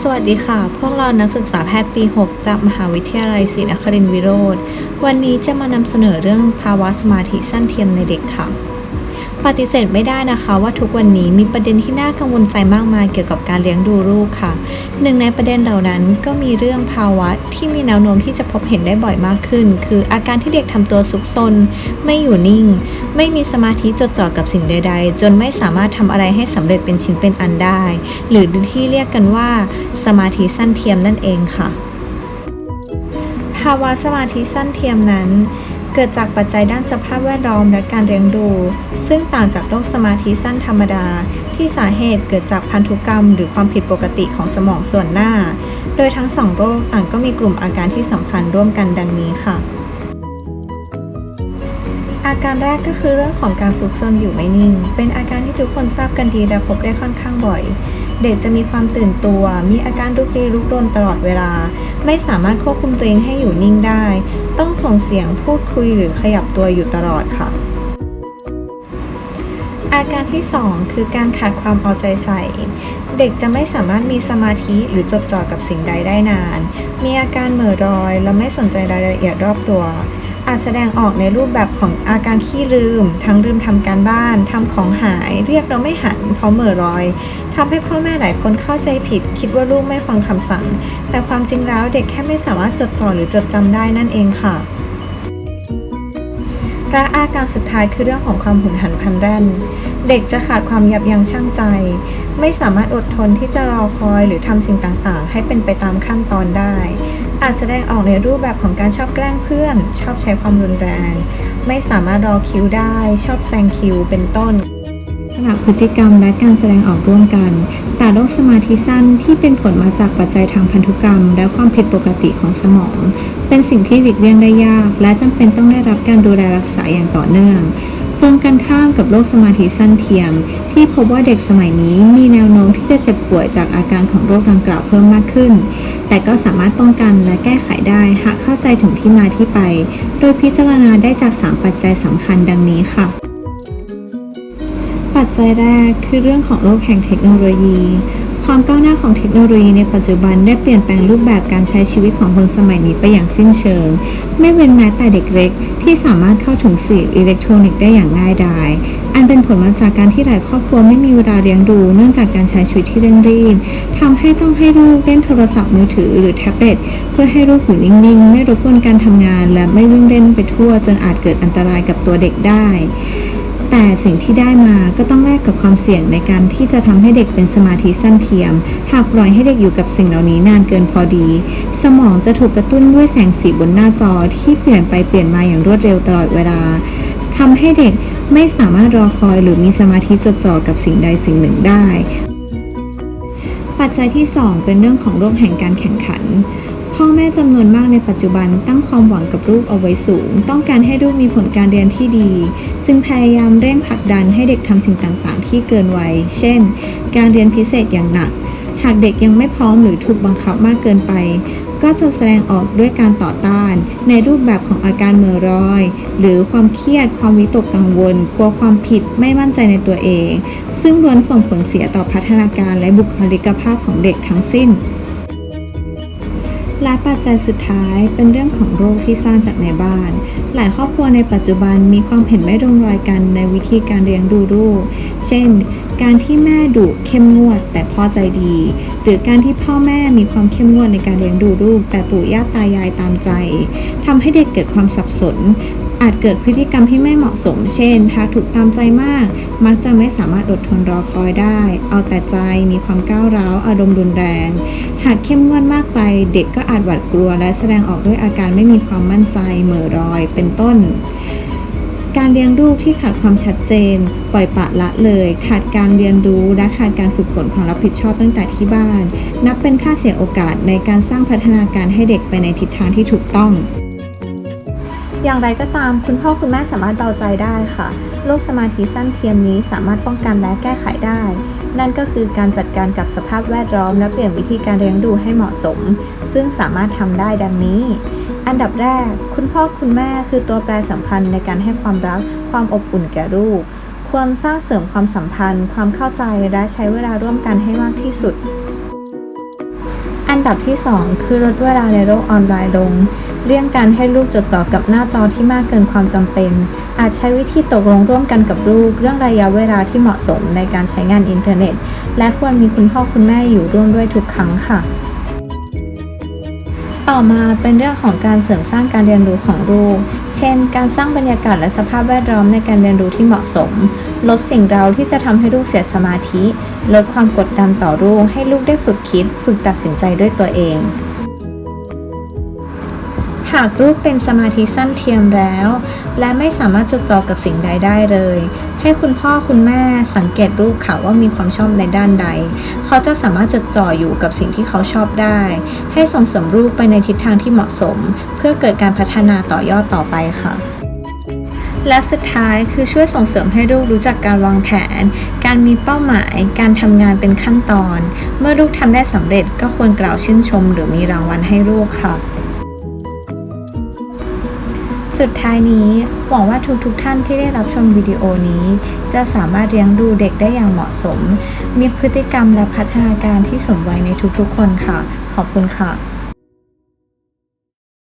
สวัสดีค่ะ พวกเรานักศึกษาแพทย์ปี 6 จากมหาวิทยาลัยศรีนครินทรวิโรธวันนี้จะมานำเสนอเรื่องภาวะสมาธิสั้นเทียมในเด็กค่ะ ปฏิเสธไม่ได้นะคะว่าทุกวันนี้มีประเด็นที่น่ากังวลใจมากมายเกี่ยวกับการเลี้ยงดูลูกค่ะ หนึ่งในประเด็นเหล่านั้นก็มีเรื่องภาวะที่มีแนวโน้มที่จะพบเห็นได้บ่อยมากขึ้น คืออาการที่เด็กทำตัวซุกซนไม่อยู่นิ่ง ไม่มีสมาธิจดจ่อกับสิ่งใด ๆ จนไม่สามารถทำอะไรให้สำเร็จเป็นชิ้นเป็นอันได้ หรือที่เรียกกันว่า สมาธิสั้นเทียมนั่นเองค่ะ ภาวะสมาธิสั้นเทียมนั้นเกิดจากปัจจัยด้านสภาพแวดล้อมและการเลี้ยงดู ซึ่งต่างจากโรคสมาธิสั้นธรรมดา ที่สาเหตุเกิดจากพันธุกรรม หรือความผิดปกติของสมองส่วนหน้า โดยทั้งสองโรคต่างก็มีกลุ่มอาการที่สำคัญร่วมกันดังนี้ค่ะ อาการแรกก็คือเรื่องของการซุกซนอยู่ไม่นิ่ง เป็นอาการที่ทุกคนทราบกันดีและพบได้ค่อนข้างบ่อย เด็กจะมีความตื่นตัว มีอาการลุกลี้ลุกลนตลอดเวลา ไม่สามารถควบคุมตัวเองให้อยู่นิ่งได้ ต้องส่งเสียงพูดคุยหรือขยับตัวอยู่ตลอดค่ะ อาการที่ 2 คือการขาดความเอาใจใส่ เด็กจะไม่สามารถมีสมาธิหรือจดจ่อกับสิ่งใดได้นาน มีอาการเหม่อลอย และไม่สนใจรายละเอียดรอบตัว อาจแสดงออกในรูปแบบของอาการขี้ลืม ทั้งลืมทำการบ้านทำของหาย เรียกเราไม่หันเพราะเหม่อลอยทำให้พ่อแม่หลายคนเข้าใจผิด คิดว่าลูกไม่ฟังคำสั่ง แต่ความจริงแล้วเด็กแค่ไม่สามารถจดจ่อหรือจดจำได้นั่นเองค่ะ และอาการสุดท้ายคือเรื่องของความหุนหันพลันแล่น เด็กจะขาดความยับยั้งชั่งใจ ไม่สามารถอดทนที่จะรอคอยหรือทำสิ่งต่างๆ ให้เป็นไปตามขั้นตอนได้ อาจแสดงออกในรูปแบบของการชอบแกล้งเพื่อน ชอบใช้ความรุนแรง ไม่สามารถรอคิวได้ ชอบแซงคิวเป็นต้น ขณะพฤติกรรมและการแสดงออกร่วมกัน แต่โรคสมาธิสั้นที่เป็นผลมาจากปัจจัยทางพันธุกรรม และความผิดปกติของสมอง เป็นสิ่งที่หลีกเลี่ยงได้ยาก และจำเป็นต้องได้รับการดูแลรักษาอย่างต่อเนื่อง ตรงกันข้ามกับโรคสมาธิสั้นเทียม ที่พบว่าเด็กสมัยนี้มีแนวโน้มที่จะเจ็บป่วยจากอาการของโรคดังกล่าวเพิ่มมากขึ้น แต่ก็สามารถป้องกันและแก้ไขได้หากเข้าใจถึงที่มาที่ไป โดยพิจารณาได้จาก 3 ปัจจัยสำคัญดังนี้ค่ะ ปัจจัยแรกคือเรื่องของโลกแห่งเทคโนโลยี ความก้าวหน้าของเทคโนโลยีในปัจจุบันได้เปลี่ยนแปลงรูปแบบการใช้ชีวิตของคนสมัยนี้ไปอย่างสิ้นเชิง ไม่เว้นแม้แต่เด็กเล็กที่สามารถเข้าถึงสื่ออิเล็กทรอนิกส์ได้อย่างง่ายดาย อันเป็นผลมาจากการที่หลายครอบครัวไม่มีเวลาเลี้ยงดู เนื่องจากการใช้ชีวิตที่เร่งรีบทำให้ต้องให้ลูกเล่นโทรศัพท์มือถือหรือแท็บเล็ตเพื่อให้ลูกอยู่นิ่งๆ ไม่รบกวนการทำงาน และไม่วิ่งเล่นไปทั่วจนอาจเกิดอันตรายกับตัวเด็กได้ แต่สิ่งที่ได้มาก็ต้องแลกกับความเสี่ยงในการที่จะทำให้เด็กเป็นสมาธิสั้นเทียม หากปล่อยให้เด็กอยู่กับสิ่งเหล่านี้นานเกินพอดี สมองจะถูกกระตุ้นด้วยแสงสีบนหน้าจอที่เปลี่ยนไปเปลี่ยนมาอย่างรวดเร็วตลอดเวลาทำให้เด็กไม่สามารถรอคอยหรือมีสมาธิจดจ่อกับสิ่งใดสิ่งหนึ่งได้ ปัจจัยที่ 2 เป็นเรื่องของโรคแห่งการแข่งขัน พ่อแม่จำนวนมากในปัจจุบันตั้งความหวังกับลูกเอาไว้สูง ต้องการให้ลูกมีผลการเรียนที่ดี จึงพยายามเร่งผลักดันให้เด็กทำสิ่งต่างๆ ที่เกินวัย เช่น การเรียนพิเศษอย่างหนัก หากเด็กยังไม่พร้อมหรือถูกบังคับมากเกินไป ก็จะแสดงออกด้วยการต่อต้าน ในรูปแบบของอาการเม่อลอย หรือความเครียด ความวิตกกังวล กลัวความผิด ไม่มั่นใจในตัวเอง ซึ่งล้วนส่งผลเสียต่อพัฒนาการและบุคลิกภาพของเด็กทั้งสิ้น และปัจจัยสุดท้ายเป็นเรื่องของโรคที่สร้างจากในบ้าน หลายครอบครัวในปัจจุบันมีความเห็นไม่ตรงรอยกันในวิธีการเลี้ยงดูลูก เช่น การที่แม่ดุเข้มงวดแต่พ่อใจดี หรือการที่พ่อแม่มีความเข้มงวดในการเลี้ยงดูลูก แต่ปู่ย่าตายายตามใจทำให้เด็กเกิดความสับสน อาจเกิดพฤติกรรมที่ไม่เหมาะสม เช่น หากถูกตามใจมาก มักจะไม่สามารถอดทนรอคอยได้ เอาแต่ใจ มีความก้าวร้าว อารมณ์รุนแรง หากเข้มงวดมากไป เด็กก็อาจหวาดกลัว และแสดงออกด้วยอาการไม่มีความมั่นใจ เหม่อลอย เป็นต้นการเลี้ยงลูกที่ขาดความชัดเจน ปล่อยปะละเลย ขาดการเรียนรู้และขาดการฝึกฝนความรับผิดชอบตั้งแต่ที่บ้าน นับเป็นค่าเสียโอกาสในการสร้างพัฒนาการให้เด็กไปในทิศทางที่ถูกต้อง อย่างไรก็ตามคุณพ่อคุณแม่สามารถเบาใจได้ค่ะโรคสมาธิสั้นเทียมนี้สามารถป้องกันและแก้ไขได้ นั่นก็คือการจัดการกับสภาพแวดล้อม และเปลี่ยนวิธีการเลี้ยงดูให้เหมาะสม ซึ่งสามารถทำได้ดังนี้ อันดับแรก คุณพ่อคุณแม่คือตัวแปรสำคัญในการให้ความรักความอบอุ่นแก่ลูกควรสร้างเสริมความสัมพันธ์ ความเข้าใจและใช้เวลาร่วมกันให้มากที่สุด อันดับที่ 2 คือลดเวลาในโลกออนไลน์ลง เลี่ยงการให้ลูกจดจ่อกับหน้าจอที่มากเกินความจำเป็น อาจใช้วิธีตกลงร่วมกันกับลูก เรื่องระยะเวลาที่เหมาะสมในการใช้งานอินเทอร์เน็ต และควรมีคุณพ่อคุณแม่อยู่ร่วมด้วยทุกครั้งค่ะ ต่อมาเป็นเรื่องของการเสริมสร้างการเรียนรู้ของลูก เช่น การสร้างบรรยากาศและสภาพแวดล้อมในการเรียนรู้ที่เหมาะสม ลดสิ่งเร้าที่จะทำให้ลูกเสียสมาธิ ลดความกดดันต่อลูก ให้ลูกได้ฝึกคิด ฝึกตัดสินใจด้วยตัวเอง หากลูกเป็นสมาธิสั้นเทียมแล้ว และไม่สามารถจดจ่อกับสิ่งใดได้เลย ให้คุณพ่อคุณแม่สังเกตลูกค่ะว่ามีความชอบในด้านใด เขาจะสามารถจดจ่ออยู่กับสิ่งที่เขาชอบได้ ให้ส่งเสริมลูกไปในทิศทางที่เหมาะสม เพื่อเกิดการพัฒนาต่อยอดต่อไปค่ะและสุดท้ายคือช่วยส่งเสริมให้ลูกรู้จักการวางแผน การมีเป้าหมาย การทำงานเป็นขั้นตอน เมื่อลูกทำได้สำเร็จก็ควรกล่าวชื่นชม หรือมีรางวัลให้ลูกค่ะ สุดท้ายนี้หวังว่าทุกๆทท่านที่ได้รับชมวิดีโอนี้ จะสามารถเลี้ยงดูเด็กได้อย่างเหมาะสม มีพฤติกรรมและพัฒนาการที่สมวัยในทุกๆ คนค่ะ ขอบคุณค่ะ